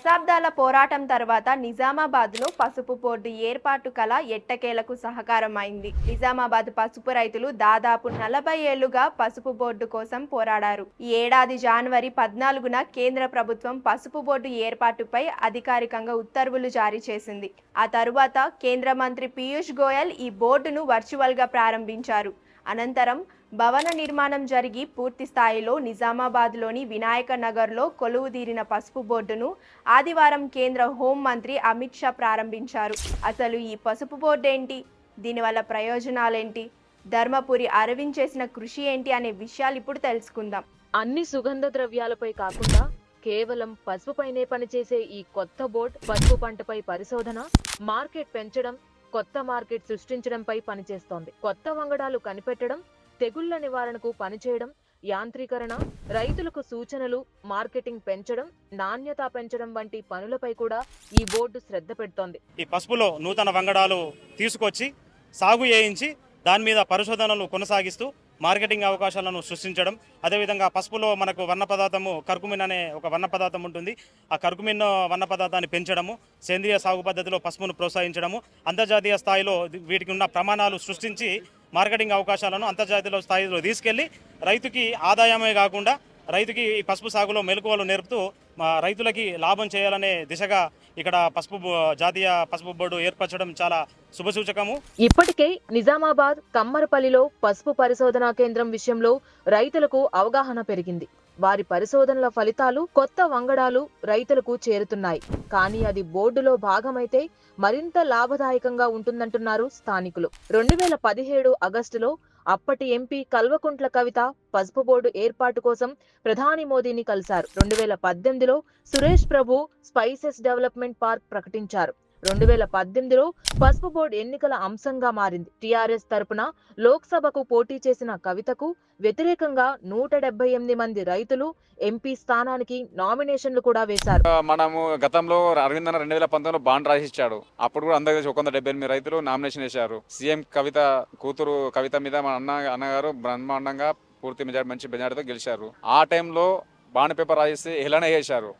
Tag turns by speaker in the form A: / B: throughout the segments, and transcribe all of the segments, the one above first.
A: దశాబ్దాల పోరాటం తర్వాత నిజామాబాద్లో పసుపు బోర్డు ఏర్పాటు కల ఎట్టకేలకు సహకారం అయింది నిజామాబాద్ పసుపు రైతులు దాదాపు నలభై ఏళ్ళుగా పసుపు బోర్డు కోసం పోరాడారు. ఈ ఏడాది జనవరి పద్నాలుగున కేంద్ర ప్రభుత్వం పసుపు బోర్డు ఏర్పాటుపై అధికారికంగా ఉత్తర్వులు జారీ చేసింది. ఆ తరువాత కేంద్ర మంత్రి పీయూష్ గోయల్ ఈ బోర్డును వర్చువల్గా ప్రారంభించారు. అనంతరం భవన నిర్మాణం జరిగి పూర్తి స్థాయిలో నిజామాబాద్లోని వినాయక నగర్లో కొలువుదీరిన పసుపు బోర్డును ఆదివారం కేంద్ర హోం మంత్రి అమిత్ షా ప్రారంభించారు. అసలు ఈ పసుపు బోర్డు ఏంటి? దీనివల్ల ప్రయోజనాలేంటి? ధర్మపురి అరవింద్ చేసిన కృషి ఏంటి అనే విషయాలు ఇప్పుడు తెలుసుకుందాం.
B: అన్ని సుగంధ ద్రవ్యాలపై కాకుండా కేవలం పసుపుపైనే పనిచేసే ఈ కొత్త బోర్డ్ పసుపు పంటపై పరిశోధన మార్కెట్ పెంచడం కొత్త మార్కెట్ సృష్టించడంపై పనిచేస్తోంది. కొత్త వంగడాలు కనిపెట్టడం తెగుళ్ళ నివారణకు పనిచేయడం యాంత్రీకరణ రైతులకు సూచనలు మార్కెటింగ్ పెంచడం నాణ్యత పెంచడం వంటి పనులపై కూడా ఈ బోర్డు శ్రద్ధ పెడుతోంది.
C: ఈ పసుపులో నూతన వంగడాలు తీసుకొచ్చి సాగు చేయించి దాని మీద పరిశోధనలు కొనసాగిస్తూ మార్కెటింగ్ అవకాశాలను సృష్టించడం. అదేవిధంగా పసుపులో మనకు వర్ణ పదార్థము కర్కుమిన్ అనే ఒక వర్ణ పదార్థం ఉంటుంది. ఆ కర్కుమిన్ వర్ణ పదార్థాన్ని పెంచడము సేంద్రియ సాగు పద్ధతిలో పసుపును ప్రోత్సహించడము అంతర్జాతీయ స్థాయిలో వీటికి ఉన్న ప్రమాణాలు సృష్టించి మార్కెటింగ్ అవకాశాలను అంతర్జాతీయ స్థాయిలో తీసుకెళ్ళి రైతుకి ఆదాయమే కాకుండా రైతుకి ఈ పసుపు సాగులో మెలకువలు నేర్పుతూ రైతులకి లాభం చేయాలనే దిశగా ఇక్కడ పసుపు జాతీయ పసుపు బోర్డు ఏర్పరచడం చాలా శుభసూచకము.
B: ఇప్పటికే నిజామాబాద్ కమ్మరపల్లిలో పసుపు పరిశోధనా కేంద్రం విషయంలో రైతులకు అవగాహన పెరిగింది. వారి పరిశోధనల ఫలితాలు కొత్త వంగడాలు రైతులకు చేరుతున్నాయి. కానీ అది బోర్డులో భాగమైతే మరింత లాభదాయకంగా ఉంటుందంటున్నారు స్థానికులు. రెండు వేల పదిహేడు ఆగస్టులో అప్పటి ఎంపీ కల్వకుంట్ల కవిత పసుపు బోర్డు ఏర్పాటు కోసం ప్రధాని మోదీని కలిశారు. రెండు వేల పద్దెనిమిదిలో Suresh Prabhu spices development park ప్రకటించారు. రెండు వేల పద్దెనిమిదిలో పసుపు బోర్డు ఎన్నికల అంశంగా మారింది. టీఆర్ఎస్ తరపున లోక్సభకు పోటీ చేసిన కవితకు వ్యతిరేకంగా నూట డెబ్బై ఎనిమిది మంది రైతులు ఎంపీ స్థానానికి నామినేషన్లు కూడా వేశారు.
D: మనము గతంలో అరవింద్ అన్న రెండు వేల పంతొమ్మిదిలో బాండ్ రాసిచ్చాడు. అప్పుడు కూడా అందరికీ ఒక వంద డెబ్బై ఎనిమిది రైతులు నామినేషన్ వేశారు. సీఎం కవిత కూతురు కవిత మీద మన అన్న అన్నగారు బ్రహ్మాండంగా పూర్తి మెజార్టీ మంచి మెజార్టీతో గెలిచారు. ఆ టైంలో బాండ్ పేపర్ రాసి హెలన చేశారు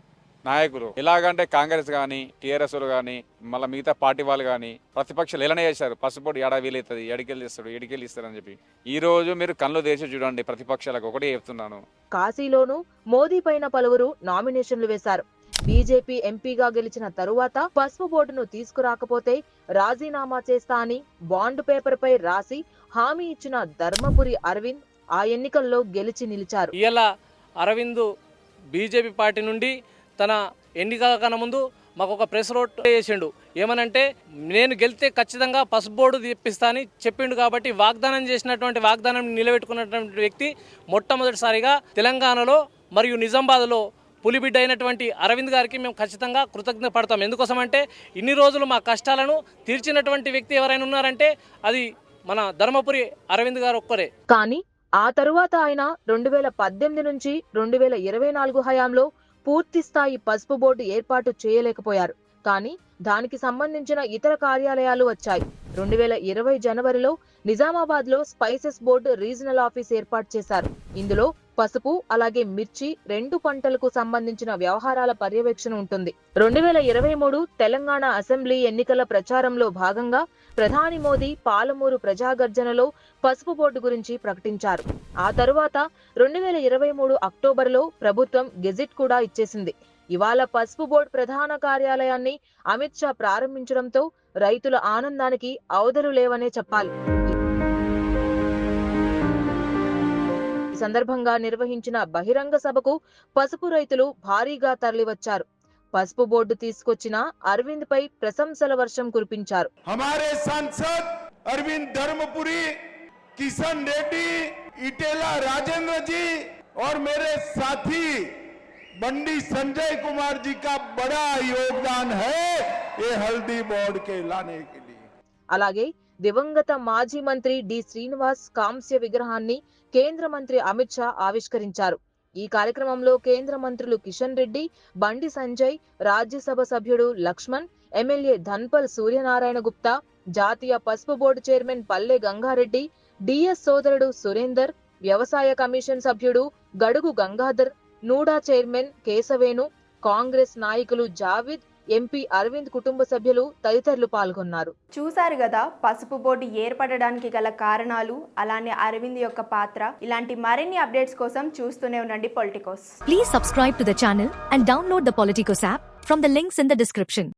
D: నాయకులు. ఎలాగంటే కాంగ్రెస్ కానీ టీఆర్ఎస్ కానీ మళ్ళీ మిగతా పార్టీ వాళ్ళు కానీ ప్రతిపక్షాలు ఎలానే చేశారు. పసుపోటు ఏడా వీలవుతుంది ఎడికెళ్ళి ఇస్తాడు ఎడికెళ్ళి ఇస్తారని చెప్పి. ఈ రోజు మీరు కళ్ళు తెరిచి చూడండి ప్రతిపక్షాలకు. ఒకటే చెప్తున్నాను.
B: కాశీలోనూ మోదీ పైన పలువురు నామినేషన్లు వేశారు. బీజేపీ ఎంపీగా గెలిచిన తరువాత పసుపు బోర్డును తీసుకురాకపోతే రాజీనామా చేస్తా అని బాండ్ పేపర్ పై రాసి హామీ ఇచ్చిన ధర్మపురి అరవింద్ ఆ ఎన్నికల్లో గెలిచి నిలిచారు.
E: ఇలా అరవింద్ బీజేపీ పార్టీ నుండి తన ఎన్నికల కన్నా ముందు మాకు ఒక ప్రెస్ రోడ్ చేసిండు ఏమనంటే నేను గెలితే ఖచ్చితంగా పసుపు బోర్డు తెప్పిస్తానని చెప్పిండు కాబట్టి వాగ్దానం చేసినటువంటి వాగ్దానం నిలబెట్టుకున్నటువంటి వ్యక్తి మొట్టమొదటిసారిగా తెలంగాణలో మరియు నిజామాబాద్లో పులిబిడ్డ అయినటువంటి అరవింద్ గారికి మేము ఖచ్చితంగా కృతజ్ఞత పడతాం. ఎందుకోసమంటే ఇన్ని రోజులు మా కష్టాలను తీర్చినటువంటి వ్యక్తి ఎవరైనా ఉన్నారంటే అది మన ధర్మపురి అరవింద్ గారు ఒక్కరే.
B: కానీ ఆ తరువాత ఆయన రెండు వేల పద్దెనిమిది నుంచి రెండు వేల ఇరవై నాలుగు హయాంలో పూర్తి స్థాయి పసుపు బోర్డు ఏర్పాటు చేయలేకపోయారు. కానీ దానికి సంబంధించిన ఇతర కార్యాలయాలు వచ్చాయి. రెండు వేల ఇరవై జనవరిలో నిజామాబాద్లో స్పైసెస్ బోర్డు రీజనల్ ఆఫీస్ ఏర్పాటు చేశారు. ఇందులో పసుపు అలాగే మిర్చి రెండు పంటలకు సంబంధించిన వ్యవహారాల పర్యవేక్షణ ఉంటుంది. రెండు వేల ఇరవై మూడు తెలంగాణ అసెంబ్లీ ఎన్నికల ప్రచారంలో భాగంగా ప్రధాని మోదీ పాలమూరు ప్రజాగర్జనలో పసుపు బోర్డు గురించి ప్రకటించారు. ఆ తరువాత రెండు వేల ఇరవై మూడు అక్టోబర్లో ప్రభుత్వం గెజిట్ కూడా ఇచ్చేసింది. ఇవాళ పసుపు బోర్డు ప్రధాన కార్యాలయాన్ని అమిత్ షా ప్రారంభించడంతో రైతుల ఆనందానికి అవధులు లేవనే చెప్పాలి. సందర్భంగా నిర్వహించిన బహిరంగ సభకు పసుపు రైతులు భారీగా తరలివచ్చారు పసుపు బోర్డు తీసుకొచ్చిన అరవింద్ పై ప్రశంసల వర్షం కురిపించారు
F: हमारे सांसद अरविंद धर्मपुरी किशन रेड्डी इटेला राजेंद्र जी और मेरे साथी बंडी संजय कुमार जी का बड़ा योगदान है ये हल्दी बोर्ड के लाने के लिए
B: అలాగే దివంగత మాజీ మంత్రి డి శ్రీనివాస్ కాంస్య విగ్రహాన్ని కేంద్ర మంత్రి అమిత్ షా ఆవిష్కరించారు. ఈ కార్యక్రమంలో కేంద్ర మంత్రులు కిషన్ రెడ్డి బండి సంజయ్ రాజ్యసభ సభ్యుడు లక్ష్మణ్ ఎమ్మెల్యే ధన్పల్ సూర్యనారాయణ గుప్తా జాతీయ పసుపు బోర్డు చైర్మన్ పల్లె గంగారెడ్డి డిఎస్ సోదరుడు సురేందర్ వ్యవసాయ కమిషన్ సభ్యుడు గడుగు గంగాధర్ నూడా చైర్మన్ కేశవేణు కాంగ్రెస్ నాయకులు జావిద్ ఎంపీ అరవింద్ కుటుంబ సభ్యులు తదితరులు పాల్గొన్నారు.
A: చూశారు కదా పసుపు బోర్డు ఏర్పడడానికి గల కారణాలు అలానే అరవింద్ యొక్క పాత్ర. ఇలాంటి మరిన్ని అప్డేట్స్ కోసం చూస్తూనే ఉండండి Politicos.
G: Please subscribe to the channel and download the Politicos app from the links in the description.